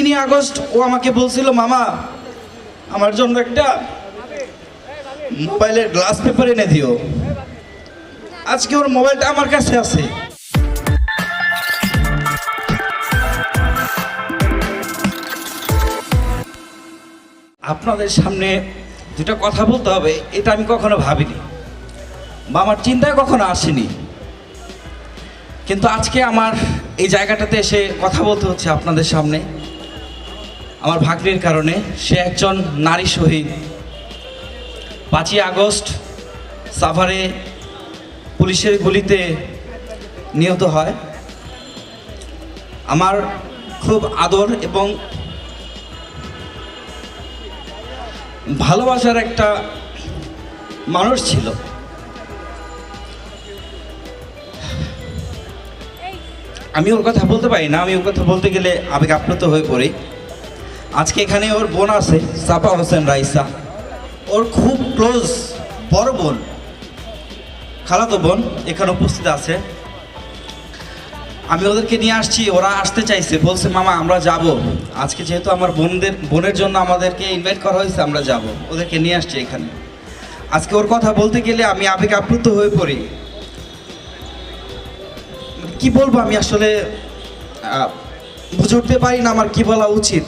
তিনই August ও আমাকে বলছিল, মামা, আমার জন্য একটা মোবাইলের গ্লাস পেপার এনে দিও। আজকে ওর মোবাইলটা আমার কাছে আছে। আপনাদের সামনে দুটা কথা বলতে হবে, এটা আমি কখনো ভাবিনি। বা আমার চিন্তায় কখনো আসেনি। কিন্তু আজকে আমার এই জায়গাটাতে এসে কথা বলতে হচ্ছে আপনাদের সামনে। আমার ভাগ্নির কারণে সে একজন নারী শহীদ। পাঁচই আগস্ট সাভারে পুলিশের গুলিতে নিহত হয়। আমার খুব আদর এবং ভালোবাসার একটা মানুষ ছিল। আমি ওর কথা বলতে পারি না, আমি ওর কথা বলতে গেলে আবেগ আপ্লুত হয়ে পড়ি। আজকে এখানে ওর বোন আছে সাফা হোসেন রাইসা। ওর খুব ক্লোজ বড় বোন। খালাতো বোন এখানে উপস্থিত আছে। আমি ওদেরকে নিয়ে আসছি ওরা আসতে চাইছে বলছে মামা আমরা যাব। আজকে যেহেতু আমার বোনদের বোনের জন্য আমাদেরকে ইনভাইট করা হয়েছে আমরা যাব। ওদেরকে নিয়ে আসছি এখানে। আজকে ওর কথা বলতে গেলে আমি আবেগ আপ্লুত হয়ে পড়ি। কি বলব আমি আসলে আহ, বুঝে উঠতে পারি না আমার কি বলা উচিত।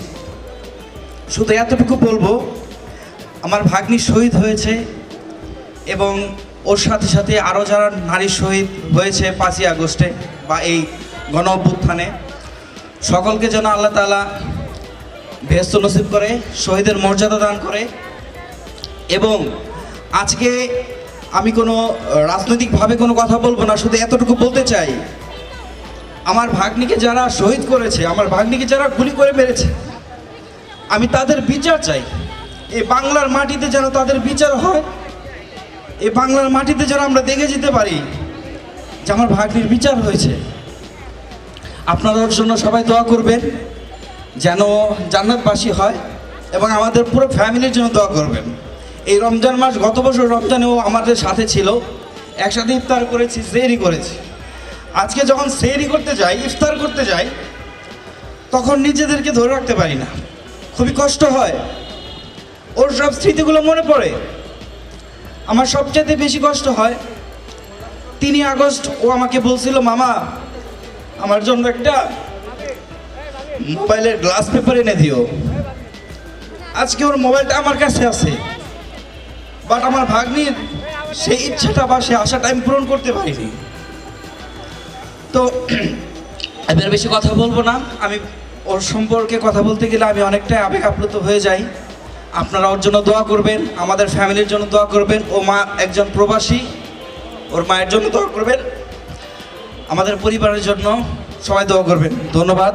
শুধু এতটুকু বলব, আমার ভাগ্নি শহীদ হয়েছে এবং ওর সাথে সাথে আরও যারা নারী শহীদ হয়েছে পাঁচই আগস্টে বা এই গণ অভ্যুত্থানে, সকলকে যেন আল্লাহ তালা বেহস্ত নসিব করে, শহীদের মর্যাদা দান করে এবং আজকে আমি কোনো রাজনৈতিকভাবে কোনো কথা বলব না, শুধু এতটুকু বলতে চাই, আমার ভাগ্নিকে যারা শহীদ করেছে, আমার ভাগ্নিকে যারা গুলি করে মেরেছে আমি তাদের বিচার চাই। এই বাংলার মাটিতে যেন তাদের বিচার হয় এই বাংলার মাটিতে যেন আমরা দেখে যেতে পারি যে আমার ভাগ্নির বিচার হয়েছে। আপনাদের জন্য সবাই দোয়া করবেন যেন জান্নাতবাসী হয় এবং আমাদের পুরো ফ্যামিলির জন্য দোয়া করবেন। এই রমজান মাস গত বছর রমজানেও আমাদের সাথে ছিল। একসাথে ইফতার করেছি, সেহরি করেছি। আজকে যখন সেহরি করতে যাই, ইফতার করতে যাই, তখন নিজেদেরকে ধরে রাখতে পারি না। খুবই কষ্ট হয়। ওর সব স্মৃতিগুলো মনে পড়ে। আমার সবচেয়ে বেশি কষ্ট হয় তিনই আগস্ট ও আমাকে বলছিল, মামা, আমার জন্য একটা মোবাইলের গ্লাস পেপার এনে দিও। আজকে ওর মোবাইলটা আমার কাছে আছে। বাট আমার ভাগ্নির সেই ইচ্ছাটা বা সে আশাটা আমি পূরণ করতে পারিনি। তো, এবার বেশি কথা বলব না। আমি ওর সম্পর্কে কথা বলতে গেলে আমি অনেকটাই আবেগ আপ্লুত হয়ে যাই। আপনারা ওর জন্য দোয়া করবেন, আমাদের ফ্যামিলির জন্য দোয়া করবেন। ও মা একজন প্রবাসী, ওর মায়ের জন্য দোয়া করবেন। আমাদের পরিবারের জন্য সবাই দোয়া করবেন। ধন্যবাদ।